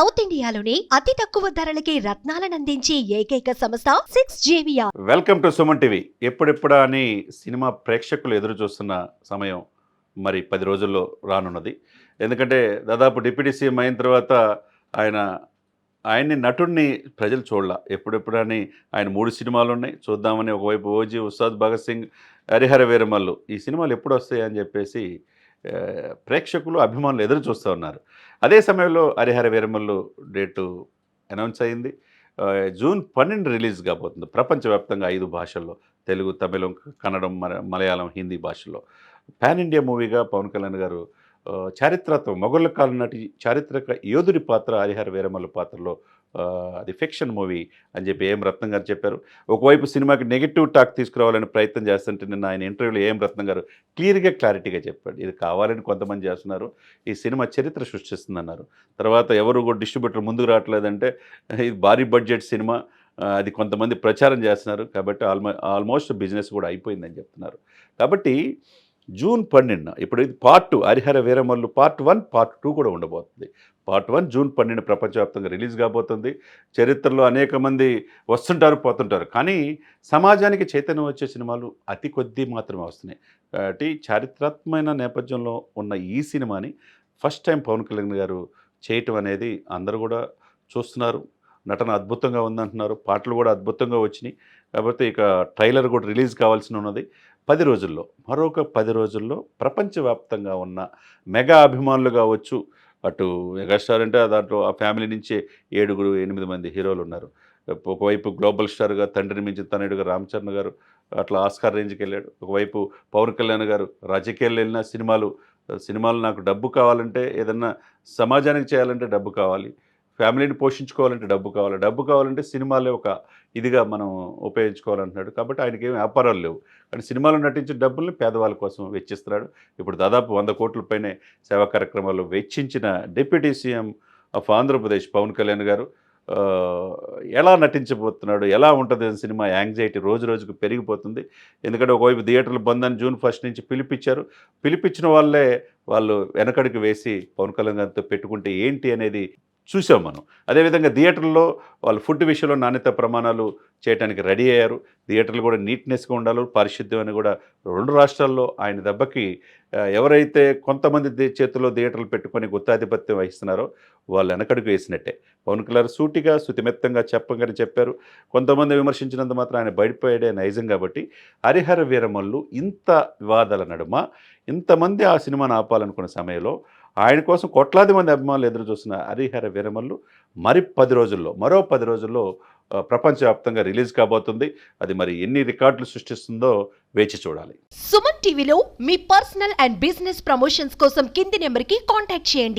South ఇండియాలోని అతి తక్కువ ధరలకి రత్నాలను అందించే ఏకైక సంస్థ సిక్స్ జేవియా వెల్కమ్ టు సుమన్ టీవీ. ఎప్పుడెప్పుడా అని సినిమా ప్రేక్షకులు ఎదురు చూస్తున్న సమయం మరి పది రోజుల్లో రానున్నది. ఎందుకంటే దాదాపు డిప్యూటీ సీఎం అయిన తర్వాత ఆయన ఆయన్ని నటుడిని ప్రజలు చూడాల. ఎప్పుడెప్పుడని ఆయన మూడు సినిమాలు ఉన్నాయి. చూద్దామని ఒకవైపు ఓజీ ఉస్తాద్ భగత్ సింగ్ హరిహర వీరమల్లు. ఈ సినిమాలు ఎప్పుడు వస్తాయి అని చెప్పేసి ప్రేక్షకులు అభిమానులు ఎదురు చూస్తూ ఉన్నారు. అదే సమయంలో హరిహర వీరమల్లు డేటు అనౌన్స్ అయింది. జూన్ పన్నెండు రిలీజ్ కాబోతుంది. ప్రపంచవ్యాప్తంగా ఐదు భాషల్లో తెలుగు తమిళం కన్నడం మల- మలయాళం హిందీ భాషల్లో. పాన్ ఇండియా మూవీగా పవన్ కళ్యాణ్ గారు చారిత్రాత్మక మొఘళ్ళ కాలం నాటి చారిత్రక యోధుడి పాత్ర హరిహర వీరమల్ల పాత్రలో అది ఫిక్షన్ మూవీ అని చెప్పి ఏం రత్నం గారు చెప్పారు. ఒకవైపు సినిమాకి నెగిటివ్ టాక్ తీసుకురావాలని ప్రయత్నం చేస్తుంటే నిన్న ఆయన ఇంటర్వ్యూలో ఏం రత్నం గారు క్లియర్గా క్లారిటీగా చెప్పాడు. ఇది కావాలని కొంతమంది చేస్తున్నారు. ఈ సినిమా చరిత్ర సృష్టిస్తుందన్నారు. తర్వాత ఎవరు కూడా డిస్ట్రిబ్యూటర్ ముందుకు రావట్లేదంటే ఇది భారీ బడ్జెట్ సినిమా. అది కొంతమంది ప్రచారం చేస్తున్నారు. కాబట్టి ఆల్మో ఆల్మోస్ట్ బిజినెస్ కూడా అయిపోయిందని చెప్తున్నారు. కాబట్టి జూన్ పన్నెండున ఇప్పుడు ఇది part two Harihara Veeramallu part one part two కూడా ఉండబోతుంది. పార్ట్ వన్ జూన్ పన్నెండు ప్రపంచవ్యాప్తంగా రిలీజ్ కాబోతుంది. చరిత్రలో అనేక మంది వస్తుంటారు పోతుంటారు. కానీ సమాజానికి చైతన్యం వచ్చే సినిమాలు అతి కొద్ది మాత్రమే వస్తున్నాయి. కాబట్టి చారిత్రాత్మకమైన నేపథ్యంలో ఉన్న ఈ సినిమాని ఫస్ట్ టైం పవన్ కళ్యాణ్ గారు చేయటం అనేది అందరూ కూడా చూస్తున్నారు. నటన అద్భుతంగా ఉందంటున్నారు. పాటలు కూడా అద్భుతంగా వచ్చినాయి. కాకపోతే ఇక ట్రైలర్ కూడా రిలీజ్ కావాల్సి ఉన్నది. పది రోజుల్లో మరొక పది రోజుల్లో ప్రపంచవ్యాప్తంగా ఉన్న మెగా అభిమానులు కావచ్చు అటు మెగాస్టార్ అంటే దాంట్లో ఆ ఫ్యామిలీ నుంచే ఏడుగురు ఎనిమిది మంది హీరోలు ఉన్నారు. ఒకవైపు గ్లోబల్ స్టార్గా తండ్రిని మించిన తనయుడుగా రామ్ చరణ్ గారు అట్లా ఆస్కార్ రేంజ్కి వెళ్ళాడు. ఒకవైపు పవన్ కళ్యాణ్ గారు రాజకీయాలు వెళ్ళిన సినిమాలు సినిమాలు నాకు డబ్బు కావాలంటే ఏదన్నా సమాజానికి చేయాలంటే డబ్బు కావాలి. ఫ్యామిలీని పోషించుకోవాలంటే డబ్బు కావాలి. డబ్బు కావాలంటే సినిమాలే ఒక ఇదిగా మనం ఉపయోగించుకోవాలంటున్నాడు. కాబట్టి ఆయనకి ఏమి వ్యాపారాలు లేవు. కానీ సినిమాలో నటించిన డబ్బుల్ని పేదవాళ్ళ కోసం వెచ్చిస్తున్నాడు. ఇప్పుడు దాదాపు వంద కోట్ల పైనే సేవా కార్యక్రమాలు వెచ్చించిన deputy CM of Andhra Pradesh Pawan Kalyan గారు ఎలా నటించబోతున్నాడు ఎలా ఉంటుంది సినిమా యాంగ్జైటీ రోజు రోజుకు పెరిగిపోతుంది. ఎందుకంటే ఒకవైపు థియేటర్లు బంద్ అని జూన్ ఫస్ట్ నుంచి పిలిపించారు పిలిపించిన వాళ్ళే వాళ్ళు వెనకడికి వేసి పవన్ కళ్యాణ్ గారితో పెట్టుకుంటే ఏంటి అనేది చూసాం మనం. అదేవిధంగా థియేటర్లో వాళ్ళు ఫుడ్ విషయంలో నాణ్యత ప్రమాణాలు చేయడానికి రెడీ అయ్యారు. థియేటర్లు కూడా నీట్నెస్గా ఉండాలి పారిశుద్ధ్యం అని కూడా రెండు రాష్ట్రాల్లో ఆయన దెబ్బకి ఎవరైతే కొంతమంది చేతుల్లో థియేటర్లు పెట్టుకొని గుత్తాధిపత్యం వహిస్తున్నారో వాళ్ళు వెనకడుగు వేసినట్టే. పవన్ కళ్యాణ్ సూటిగా శుతిమెత్తంగా చెప్పగానే చెప్పారు. కొంతమంది విమర్శించినంత మాత్రం ఆయన బయటపోయాడే నైజం కాబట్టి హరిహర వీరమల్లు ఇంత వివాదాల నడుమ ఇంతమంది ఆ సినిమాను ఆపాలనుకున్న సమయంలో ఆయన కోసం కోట్లాది మంది అభిమానులు ఎదురు చూసిన హరిహర విరమల్లు మరి పది రోజుల్లో మరో పది రోజుల్లో ప్రపంచవ్యాప్తంగా రిలీజ్ కాబోతుంది. అది మరి ఎన్ని రికార్డులు సృష్టిస్తుందో వేచి చూడాలి. సుమన్ టీవీలో మీ పర్సనల్ అండ్ బిజినెస్ ప్రమోషన్స్ కోసం కింది నెంబర్కి కాంటాక్ట్ చేయండి.